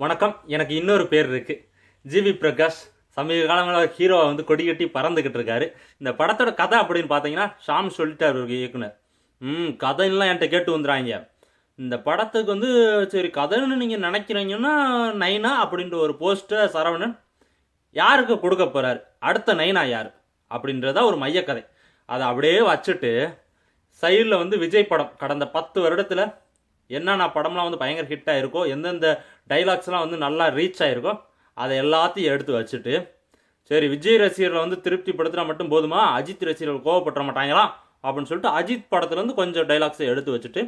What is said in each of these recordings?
வணக்கம். எனக்கு இன்னொரு பேர் இருக்குது ஜிவி பிரகாஷ். சமீப காலங்களாக ஹீரோவை வந்து கொடி கட்டி பறந்துக்கிட்டு இருக்காரு. இந்த படத்தோட கதை அப்படின்னு பார்த்தீங்கன்னா ஷாம் சொல்லிட்டார் ஒரு இயக்குனர். ம் கதைலாம் என்கிட்ட கேட்டு வந்துடுறாங்க இந்த படத்துக்கு வந்து சரி கதைன்னு நீங்கள் நினைக்கிறீங்கன்னா நைனா அப்படின்ற ஒரு போஸ்டர் சரவணன் யாருக்கு கொடுக்க போகிறார் அடுத்த நைனா யார்? அப்படின்றதா ஒரு மையக்கதை. அதை அப்படியே வச்சுட்டு சைடில் வந்து விஜய் படம். கடந்த பத்து வருடத்தில் என்னென்ன படம்லாம் வந்து பயங்கர ஹிட் ஆகிருக்கோ எந்தெந்த டைலாக்ஸ்லாம் வந்து நல்லா ரீச் ஆகிருக்கோ அதை எல்லாத்தையும் எடுத்து வச்சுட்டு சரி விஜய் ரசிகர்களை வந்து திருப்திப்படுத்தினா மட்டும் போதுமா? அஜித் ரசிகர்கள் கோவப்பட மாட்டாங்களா? அப்படின்னு சொல்லிட்டு அஜித் படத்துலேருந்து கொஞ்சம் டைலாக்ஸை எடுத்து வச்சுட்டு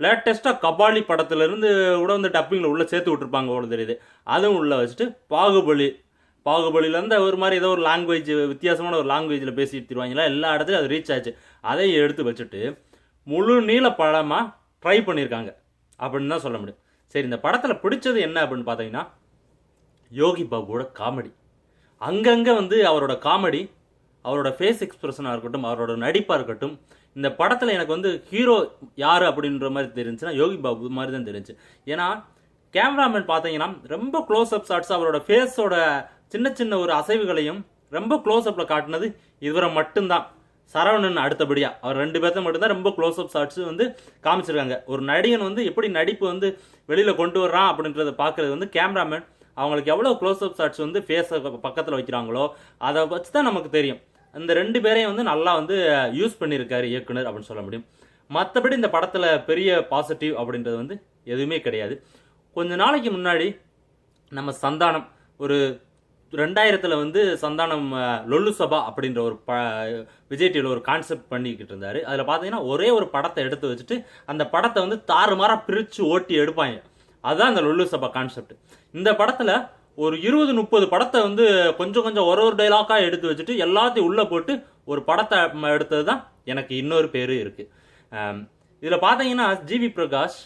லேட்டஸ்ட்டாக கபாலி படத்துலேருந்து கூட வந்து டப்பிங்கில் உள்ளே சேர்த்து விட்டுருப்பாங்க உங்களுக்கு தெரியுது. அதுவும் உள்ளே வச்சுட்டு பாகுபலி. பாகுபலியிலேருந்து ஒரு மாதிரி ஏதோ ஒரு லாங்குவேஜ் வித்தியாசமான ஒரு லாங்குவேஜில் பேசிட்டு திருவாங்களா எல்லா இடத்துலையும் அது ரீச் ஆச்சு. அதையும் எடுத்து வச்சுட்டு முழு நீள படமாக ட்ரை பண்ணியிருக்காங்க அப்படின்னு தான் சொல்ல முடியும். சரி இந்த படத்தில் பிடிச்சது என்ன அப்படின்னு பார்த்தீங்கன்னா யோகி பாபுவோட காமெடி. அங்கங்கே வந்து அவரோட காமெடி அவரோட ஃபேஸ் எக்ஸ்பிரஷனாக இருக்கட்டும் அவரோட நடிப்பாக இருக்கட்டும் இந்த படத்தில் எனக்கு வந்து ஹீரோ யார் அப்படின்ற மாதிரி தெரிஞ்சுன்னா யோகி பாபு மாதிரி தான் தெரிஞ்சு. ஏன்னா கேமராமேன் பார்த்தீங்கன்னா ரொம்ப க்ளோஸ் அப் ஷாட்ஸ் அவரோட ஃபேஸோட சின்ன சின்ன ஒரு அசைவுகளையும் ரொம்ப க்ளோஸ் அப்பில் காட்டினது இதுவரை மட்டும்தான். சரவணன் அடுத்தபடியா. அவர் ரெண்டு பேர்த்த மட்டும்தான் ரொம்ப க்ளோஸ் அப் ஷாட்ஸ் வந்து காமிச்சிருக்காங்க. ஒரு நடிகன் வந்து எப்படி நடிப்பு வந்து வெளியில கொண்டு வர்றான் அப்படின்றத பார்க்கறது வந்து கேமராமேன் அவங்களுக்கு எவ்வளோ க்ளோஸ் அப் ஷாட்ஸ் வந்து ஃபேஸை பக்கத்தில் வைக்கிறாங்களோ அதை வச்சு தான் நமக்கு தெரியும். இந்த ரெண்டு பேரையும் வந்து நல்லா வந்து யூஸ் பண்ணியிருக்காரு இயக்குனர் அப்படின்னு சொல்ல முடியும். மற்றபடி இந்த படத்தில் பெரிய பாசிட்டிவ் அப்படின்றது வந்து எதுவுமே கிடையாது. கொஞ்ச நாளைக்கு முன்னாடி நம்ம சந்தானம் ஒரு ரெண்டாயிரத்தில் வந்து சந்தானம் லொல்லு சபா அப்படின்ற ஒரு ப விஜய் டிவியில் ஒரு கான்செப்ட் பண்ணிக்கிட்டு இருந்தார். அதில் பார்த்தீங்கன்னா ஒரே ஒரு படத்தை எடுத்து வச்சுட்டு அந்த படத்தை வந்து தாறுமாறாக பிரித்து ஓட்டி எடுப்பாங்க. அதுதான் அந்த லொல்லு சபா கான்செப்ட் இந்த படத்தில் ஒரு இருபது முப்பது படத்தை வந்து கொஞ்சம் கொஞ்சம் ஒரு ஒரு டைலாக்காக எடுத்து வச்சுட்டு எல்லாத்தையும் உள்ளே போட்டு ஒரு படத்தை எடுத்தது தான் எனக்கு இன்னொரு பேர் இருக்குது இதில் பார்த்தீங்கன்னா ஜிவி பிரகாஷ்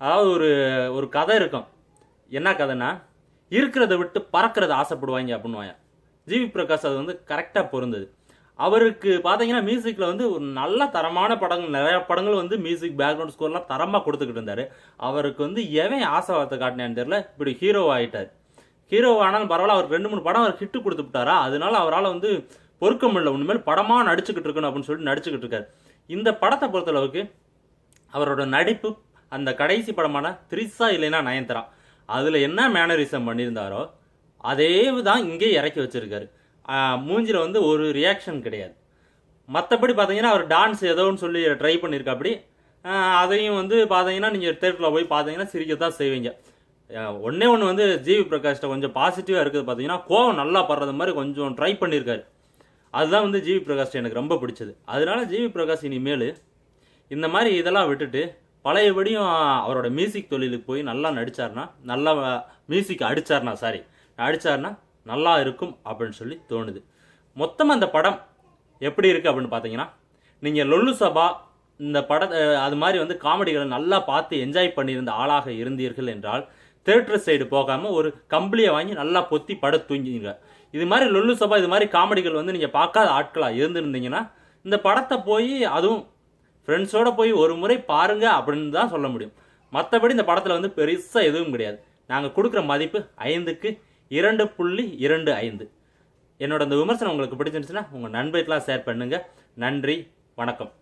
அதாவது ஒரு ஒரு கதை இருக்கும். என்ன கதைன்னா இருக்கிறத விட்டு பறக்கிறத ஆசைப்படுவாங்க அப்படின்னுவாங்க. ஜிவி பிரகாஷ் அது வந்து கரெக்டாக பொருந்தது. அவருக்கு பார்த்தீங்கன்னா மியூசிக்கில் வந்து ஒரு நல்ல தரமான படங்கள் நிறைய படங்கள் வந்து மியூசிக் பேக்ரவுண்ட் ஸ்கோர்லாம் தரமாக கொடுத்துக்கிட்டு இருந்தார். அவருக்கு வந்து எவன் ஆசை வார்த்தை காட்டினான்னு தெரியல. இப்படி ஹீரோ ஆகிட்டார் ஹீரோ ஆனாலும் பரவாயில்ல அவருக்கு ரெண்டு மூணு படம் அவர் ஹிட்டு கொடுத்து விட்டாரா? அதனால அவரால் வந்து பொறுக்க முடியல. உண்மையில் படமாக நடிச்சுக்கிட்டு இருக்கணும் அப்படின்னு சொல்லிட்டு நடிச்சுக்கிட்டு இருக்காரு. இந்த படத்தை பொறுத்தளவுக்கு அவரோட நடிப்பு அந்த கடைசி படமான த்ரிஷா இல்லைன்னா நயன்தரா. அதில் என்ன மேனரிசம் பண்ணியிருந்தாரோ அதே தான் இங்கே இறக்கி வச்சுருக்காரு. மூஞ்சில் வந்து ஒரு ரியாக்ஷன் கிடையாது. மற்றபடி பார்த்தீங்கன்னா அவர் டான்ஸ் ஏதோன்னு சொல்லி ட்ரை பண்ணியிருக்காப்படி அதையும் வந்து பார்த்தீங்கன்னா நீங்கள் தேட்டரில் போய் பார்த்தீங்கன்னா சிரிக்க தான் செய்வீங்க ஒன்றே ஒன்று வந்து ஜிவி பிரகாஷ்ட கொஞ்சம் பாசிட்டிவாக இருக்குது பார்த்தீங்கன்னா கோவம் நல்லா படுறது மாதிரி கொஞ்சம் ட்ரை பண்ணியிருக்காரு அதுதான் வந்து ஜிவி பிரகாஷ் எனக்கு ரொம்ப பிடிச்சது. அதனால ஜிவி பிரகாஷ் இனிமேல் இந்த மாதிரி இதெல்லாம் விட்டுட்டு பழையபடியும் அவரோட மியூசிக் தொழிலுக்கு போய் நல்லா நடித்தார்னா நல்லா மியூசிக் அடித்தார்னா சாரி அடித்தார்னா நல்லா இருக்கும் அப்படின்னு சொல்லி தோணுது. மொத்தமாக அந்த படம் எப்படி இருக்குது அப்படின்னு பார்த்தீங்கன்னா நீங்கள் லொல்லு சபா இந்த படத்தை அது மாதிரி வந்து காமெடிகளை நல்லா பார்த்து என்ஜாய் பண்ணியிருந்த ஆளாக இருந்தீர்கள் என்றால் தேட்டர் சைடு போகாமல் ஒரு கம்பளியை வாங்கி நல்லா பொத்தி பட தூங்கிங்க இது மாதிரி லொல்லு சபா இது மாதிரி காமெடிகள் வந்து நீங்கள் பார்க்காத ஆட்களாக இருந்திருந்தீங்கன்னா இந்த படத்தை போய் அதுவும் ஃப்ரெண்ட்ஸோட போய் ஒரு முறை பாருங்க அப்படின்னு தான் சொல்ல முடியும். மற்றபடி இந்த படத்தில் வந்து பெருசாக எதுவும் கிடையாது. நாங்கள் கொடுக்குற மதிப்பு ஐந்துக்கு இரண்டு புள்ளி இரண்டு ஐந்து. என்னோட இந்த விமர்சனம் உங்களுக்கு பிடிச்சிருந்துச்சுன்னா உங்கள் நண்பர்களாக ஷேர் பண்ணுங்கள் நன்றி வணக்கம்.